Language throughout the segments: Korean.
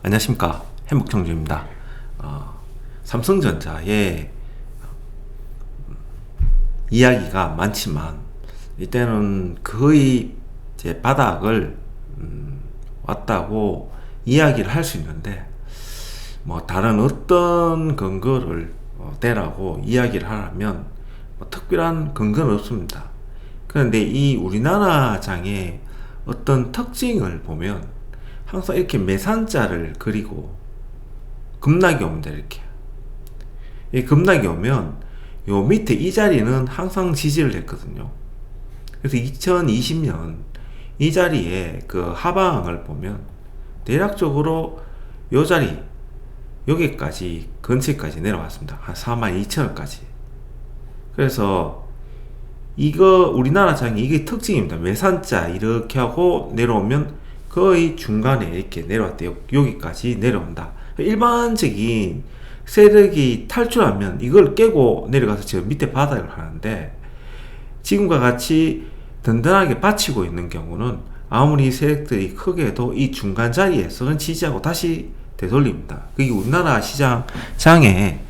안녕하십니까 행복청주입니다. 어, 삼성전자의 음, 이야기가 많지만 이때는 거의 제 바닥을 음, 왔다고 이야기를 할 수 있는데 뭐 다른 어떤 근거를 어, 대라고 이야기를 하라면 뭐 특별한 근거는 없습니다. 그런데 이 우리나라 장의 어떤 특징을 보면 항상 이렇게 매산자를 그리고 급락이 옵니다 이렇게. 이 급락이 오면 요 밑에 이 자리는 항상 지지를 했거든요. 그래서 2020년 이 자리에 그 하방을 보면 대략적으로 요 자리 여기까지 근처까지 내려왔습니다. 한 42,000원까지. 그래서 이거 우리나라 장이 이게 특징입니다. 매산자 이렇게 하고 내려오면 거의 중간에 이렇게 내려왔대요. 여기까지 내려온다. 일반적인 세력이 탈출하면 이걸 깨고 내려가서 저 밑에 바닥을 하는데 지금과 같이 든든하게 받치고 있는 경우는 아무리 세력들이 크게도 이 중간 자리에서는 지지하고 다시 되돌립니다. 그게 우리나라 시장 장의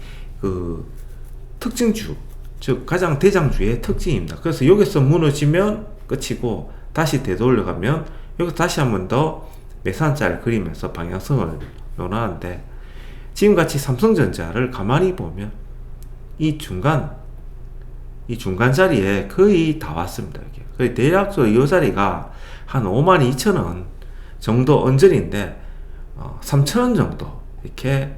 그 특징주, 즉 가장 대장주의 특징입니다. 그래서 여기서 무너지면 끝이고 다시 되돌려가면 여기서 다시 한 번 더 매산자를 그리면서 방향성을 논하는데 지금같이 삼성전자를 가만히 보면 이 중간 이 중간 자리에 거의 다 왔습니다. 거의 대략적으로 이 자리가 한 5만 2천 원 정도 언저리인데 어, 3천 원 정도 이렇게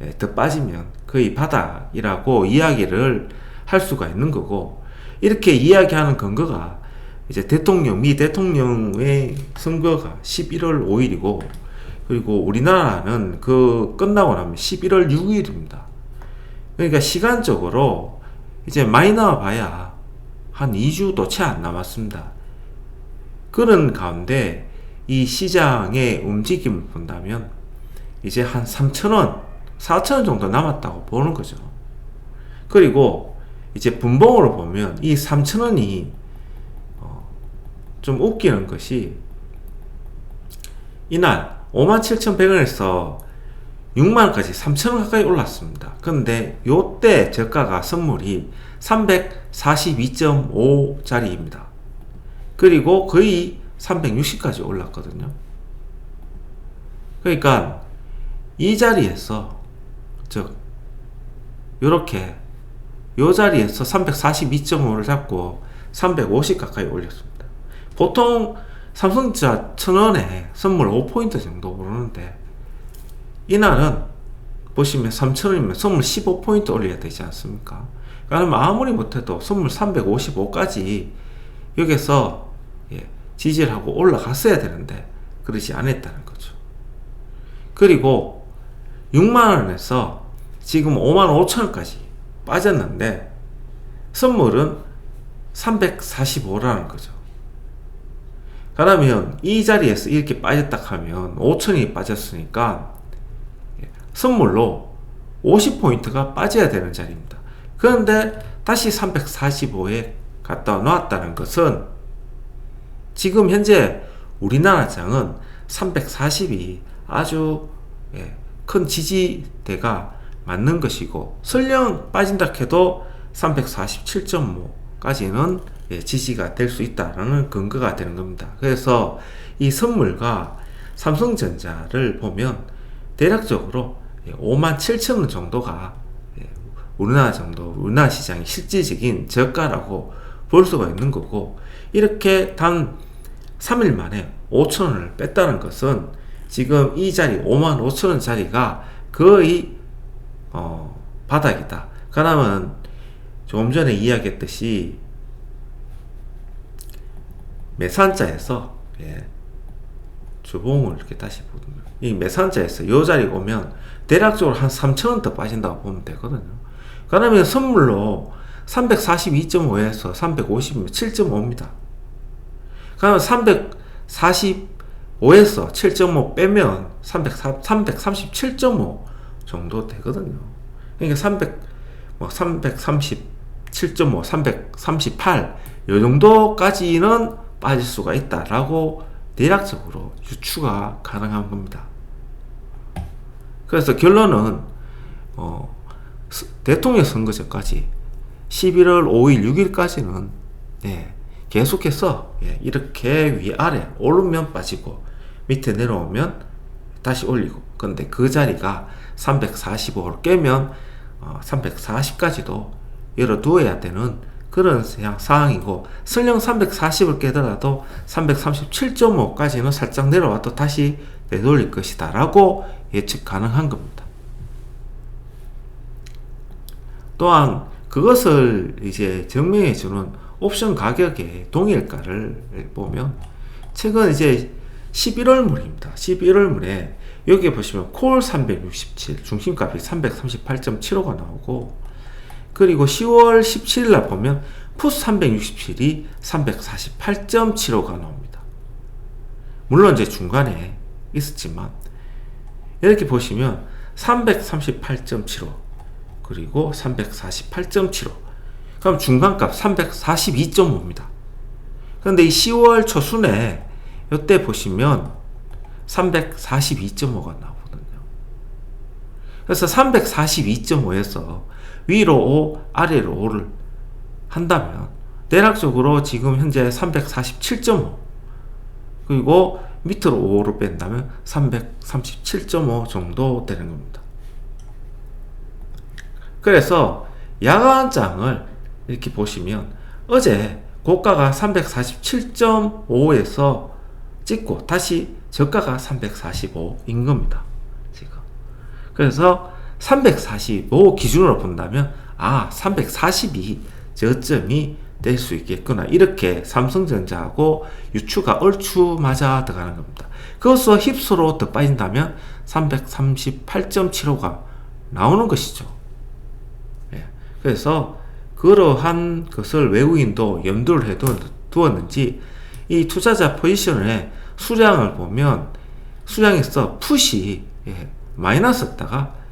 예, 더 빠지면 거의 바닥이라고 이야기를 할 수가 있는 거고 이렇게 이야기하는 근거가 이제 대통령, 미 대통령의 선거가 11월 5일이고, 그리고 우리나라는 그 끝나고 나면 11월 6일입니다. 그러니까 시간적으로 이제 많이 나와 봐야 한 2주도 채 안 남았습니다. 그런 가운데 이 시장의 움직임을 본다면 이제 한 3천원, 4천원 정도 남았다고 보는 거죠. 그리고 이제 분봉으로 보면 이 3천원이 좀 웃기는 것이 이날 57,100원에서 6만원까지 3천원 가까이 올랐습니다. 그런데 요때 저가가 선물이 342.5짜리입니다. 그리고 거의 360까지 올랐거든요. 그러니까 이 자리에서 즉 요렇게 요 자리에서 342.5를 잡고 350 가까이 올렸습니다. 보통 삼성전자 천원에 선물 5포인트 정도 오르는데 이날은 보시면 3천원이면 선물 15포인트 올려야 되지 않습니까? 그러면 아무리 못해도 선물 355까지 여기서 예, 지지를 하고 올라갔어야 되는데 그러지 않았다는 거죠. 그리고 6만원에서 지금 5만 5천원까지 빠졌는데 선물은 345라는 거죠. 그러면 이 자리에서 이렇게 빠졌다 하면 5천이 빠졌으니까 선물로 50포인트가 빠져야 되는 자리입니다. 그런데 다시 345에 갖다 놨다는 것은 지금 현재 우리나라 장은 340이 아주 예, 큰 지지대가 맞는 것이고 설령 빠진다 해도 347.5까지는 예, 지지가 될 수 있다라는 근거가 되는 겁니다. 그래서 이 선물과 삼성전자를 보면 대략적으로 5만 7천 원 정도가 예, 우리나라 정도 우리나라 시장의 실질적인 저가라고 볼 수가 있는 거고 이렇게 단 3일 만에 5천 원을 뺐다는 것은 지금 이 자리 5만 5천 원 자리가 거의 어, 바닥이다. 그러면 조금 전에 이야기했듯이 매산자에서 예, 주봉을 이렇게 다시 보면 이 매산자에서 요 자리 오면 대략적으로 한 3천원 더 빠진다고 보면 되거든요. 그러면 선물로 342.5에서 350이면 7.5입니다. 그러면 345에서 7.5 빼면 337.5 정도 되거든요. 그러니까 300, 뭐 337.5, 338, 요 정도까지는 빠질 수가 있다라고 대략적으로 유추가 가능한 겁니다. 그래서 결론은 어, 스- 대통령 선거 전까지 11월 5일, 6일까지는 예, 계속해서 예, 이렇게 위아래 오르면 빠지고 밑에 내려오면 다시 올리고 근데 그 자리가 345를 깨면 어, 340까지도 열어두어야 되는 그런 사- 상황이고 설령 340을 깨더라도 337.5까지는 살짝 내려와도 다시 되돌릴 것이다 라고 예측 가능한 겁니다. 또한 그것을 이제 증명해 주는 옵션 가격의 동일가를 보면 최근 이제 11월물입니다. 11월물에 여기 보시면 콜 367 중심값이 338.75가 나오고 그리고 10월 17일 날 보면 풋 367이 348.75가 나옵니다. 물론 이제 중간에 있었지만 이렇게 보시면 338.75 그리고 348.75 그럼 중간값 342.5입니다. 그런데 이 10월 초순에 이때 보시면 342.5가 나오거든요. 그래서 342.5에서 위로 5, 아래로 5를 한다면 대략적으로 지금 현재 347.5 그리고 밑으로 5를 뺀다면 337.5 정도 되는 겁니다. 그래서 야간장을 이렇게 보시면 어제 고가가 347.5에서 찍고 다시 저가가 345인 겁니다. 지금. 그래서 345 기준으로 본다면 아 340이 저점이 될 수 있겠구나 이렇게 삼성전자하고 유추가 얼추 맞아 들어가는 겁니다. 그것으로 힙소로 더 빠진다면 338.75가 나오는 것이죠. 예. 그래서 그러한 것을 외국인도 염두를 해 두었는지 이 투자자 포지션의 수량을 보면 수량에서 풋이 예, 마이너스였다가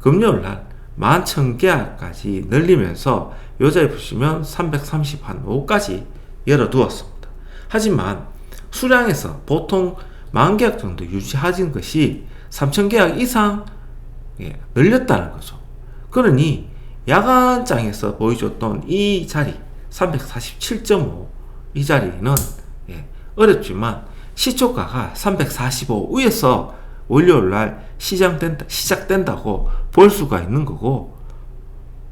금요일 날 11,000계약까지 늘리면서 요 자리 보시면 335까지 열어두었습니다. 하지만 수량에서 보통 만 계약 정도 유지하는 것이 3,000계약 이상 예, 늘렸다는 거죠. 그러니 야간장에서 보여줬던 이 자리 347.5 이 자리는 예, 어렵지만 시초가가 345 위에서 월요일 날 시작된다, 시작된다고 볼 수가 있는 거고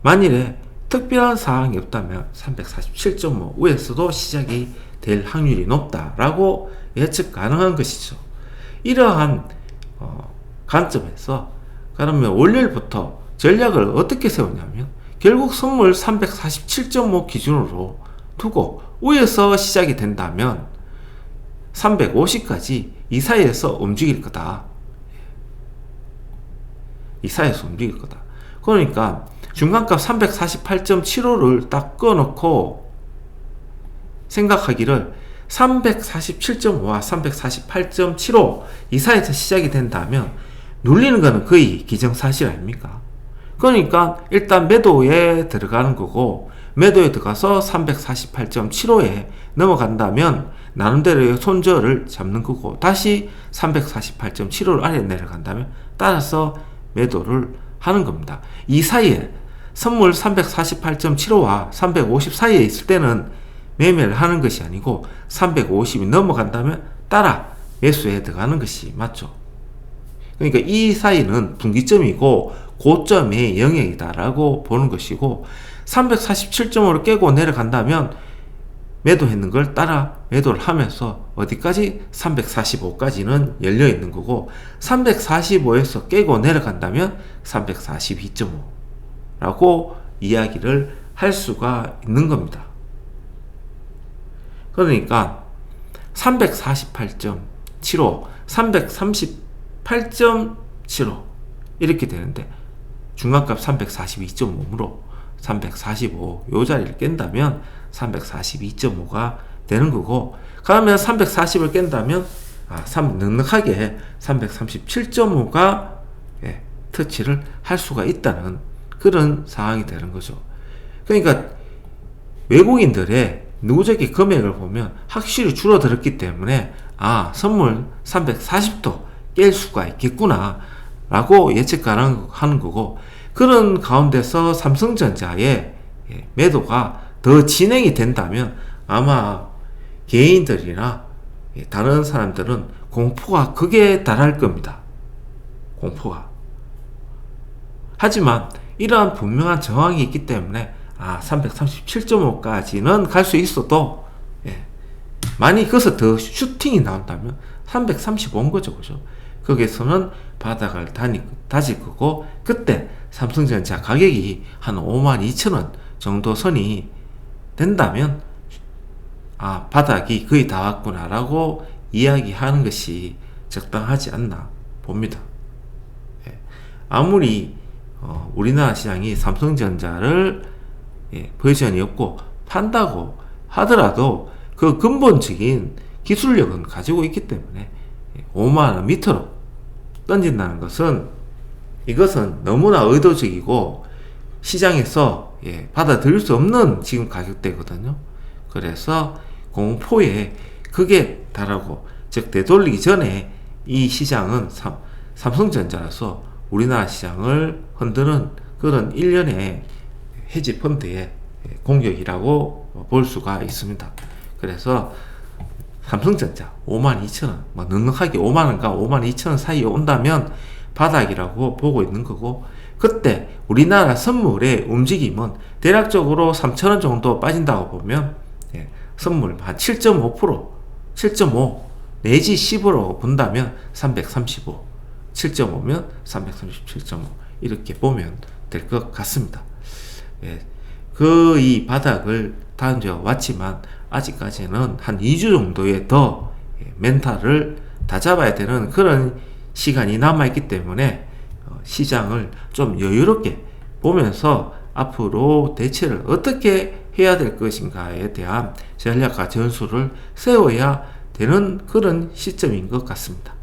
만일에 특별한 사항이 없다면 347.5 위에서도 시작이 될 확률이 높다라고 예측 가능한 것이죠. 이러한 어, 관점에서 그러면 월요일부터 전략을 어떻게 세우냐면 결국 선물 347.5 기준으로 두고 위에서 시작이 된다면 350까지 이 사이에서 움직일 거다. 이 사이에서 움직일 거다. 그러니까 중간값 348.75를 딱 꺼놓고 생각하기를 347.5와 348.75 이 사이에서 시작이 된다면 눌리는 거는 거의 기정사실 아닙니까? 그러니까 일단 매도에 들어가는 거고 매도에 들어가서 348.75에 넘어간다면 나름대로의 손절을 잡는 거고 다시 348.75를 아래 내려간다면 따라서 매도를 하는 겁니다. 이 사이에 선물 348.75와 350 사이에 있을 때는 매매를 하는 것이 아니고 350이 넘어간다면 따라 매수에 들어가는 것이 맞죠. 그러니까 이 사이는 분기점이고 고점의 영역이다라고 보는 것이고 347.5를 깨고 내려간다면 매도했는 걸 따라 매도를 하면서 어디까지 345까지는 열려 있는 거고 345에서 깨고 내려간다면 342.5라고 이야기를 할 수가 있는 겁니다. 그러니까 348.75, 338.75 이렇게 되는데 중간값 342.5으로 345 요 자리를 깬다면 342.5가 되는 거고 그러면 340을 깬다면 아, 3 넉넉하게 337.5가 예, 터치를 할 수가 있다는 그런 상황이 되는 거죠. 그러니까 외국인들의 누적의 금액을 보면 확실히 줄어들었기 때문에 아 선물 340도 깰 수가 있겠구나 라고 예측 가능하는 거고 그런 가운데서 삼성전자의 예, 매도가 더 진행이 된다면 아마 개인들이나 예, 다른 사람들은 공포가 극에 달할 겁니다. 공포가. 하지만 이러한 분명한 정황이 있기 때문에 아 337.5까지는 갈 수 있어도 예, 만약 거기서 더 슈팅이 나온다면 335인 거죠, 그죠? 거기서는 바닥을 다니, 다질 거고 그때 삼성전자 가격이 한 5만 2천 원 정도 선이 된다면 아 바닥이 거의 다 왔구나라고 이야기하는 것이 적당하지 않나 봅니다. 예. 아무리 어, 우리나라 시장이 삼성전자를 예, 버전이 없고 판다고 하더라도 그 근본적인 기술력은 가지고 있기 때문에 5만원 밑으로 던진다는 것은 이것은 너무나 의도적이고 시장에서 예, 받아들일 수 없는 지금 가격대거든요. 그래서 공포에 크게 달하고 즉 되돌리기 전에 이 시장은 삼, 삼성전자라서 우리나라 시장을 흔드는 그런 일련의 헤지 펀드의 공격이라고 볼 수가 있습니다. 그래서 삼성전자 5만 2천 원, 뭐 넉넉하게 5만 원과 5만 2천 원 사이에 온다면 바닥이라고 보고 있는 거고 그때 우리나라 선물의 움직임은 대략적으로 3천 원 정도 빠진다고 보면 예, 선물 한 7.5%, 7.5 내지 10으로 본다면 335, 7.5면 337.5 이렇게 보면 될 것 같습니다. 예, 그 이 바닥을 다져 왔지만 아직까지는 한 2주 정도의 더 예, 멘탈을 다 잡아야 되는 그런 시간이 남아있기 때문에 어, 시장을 좀 여유롭게 보면서 앞으로 대처를 어떻게 해야 될 것인가에 대한 전략과 전술을 세워야 되는 그런 시점인 것 같습니다.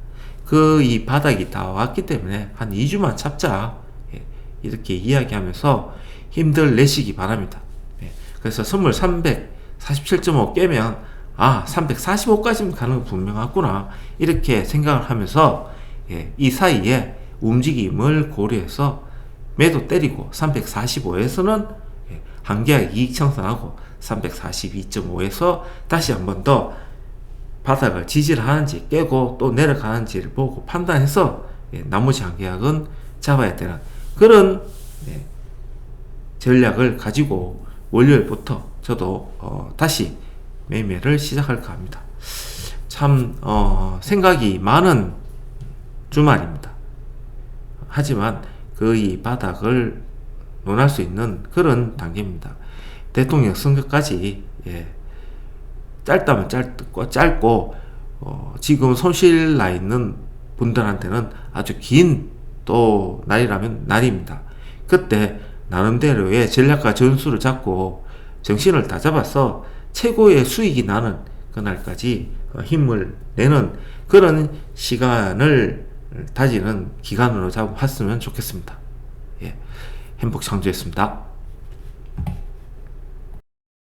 그 이 바닥이 다 왔기 때문에 한 2주만 참자 예, 이렇게 이야기하면서 힘들 내시기 바랍니다. 예, 그래서 선물 347.5 깨면 아 345까지는 가는 거 분명하구나 이렇게 생각을 하면서 예, 이 사이에 움직임을 고려해서 매도 때리고 345에서는 예, 한계약 이익 청산하고 342.5에서 다시 한 번 더 바닥을 지지를 하는지 깨고 또 내려가는지를 보고 판단해서 예, 나머지 한계약은 잡아야 되는 그런 예, 전략을 가지고 월요일부터 저도 어, 다시 매매를 시작할까 합니다. 참 어, 생각이 많은 주말입니다. 하지만 그이 바닥을 논할 수 있는 그런 단계입니다. 대통령 선거까지 예, 짧다면 짧고 짧고 어, 지금 손실 나 있는 분들한테는 아주 긴 또 날이라면 날입니다. 그때 나름대로의 전략과 전술을 잡고 정신을 다 잡아서 최고의 수익이 나는 그날까지 어, 힘을 내는 그런 시간을 다지는 기간으로 잡았으면 좋겠습니다. 예, 행복 창조했습니다.